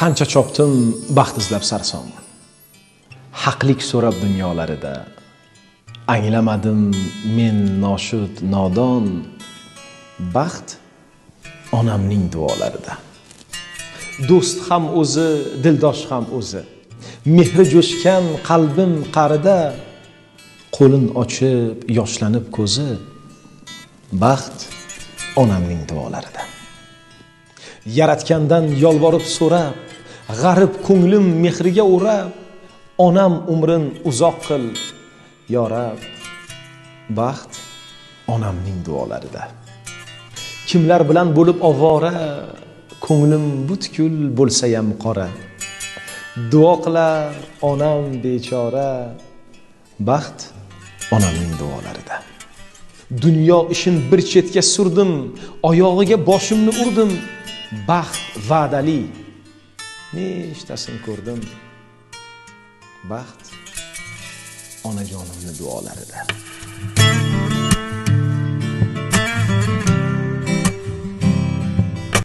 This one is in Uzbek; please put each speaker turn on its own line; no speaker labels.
qancha chopdim baxt izlab sarson. Haqlik so'rab dunyolarida. Anglamadim men noshud nodon. Baxt onamning duolarida. Do'st ham o'zi dildosh ham o'zi. Mehri jo'shgan qalbim qa'rida. Qo'lin ochib yoshlanib ko'zi. Baxt onamning duolarida. Yaratgandan yolvorib so'rab g'arib ko'nglim mehriga o'rab onam umrin uzoq qil. Yo rab baxt onamning duolarida. Kimlar bilan bo'lib ovora ko'nglim butkul bo'lsayam qora. Duo qilar onam bechora baxt onamning duolarida. Dunyo ishin bir chetga surdim oyog'iga boshimni urdim. Baxt va'dali nechtasin ko'rdim. Baxt onajonimni duolarida.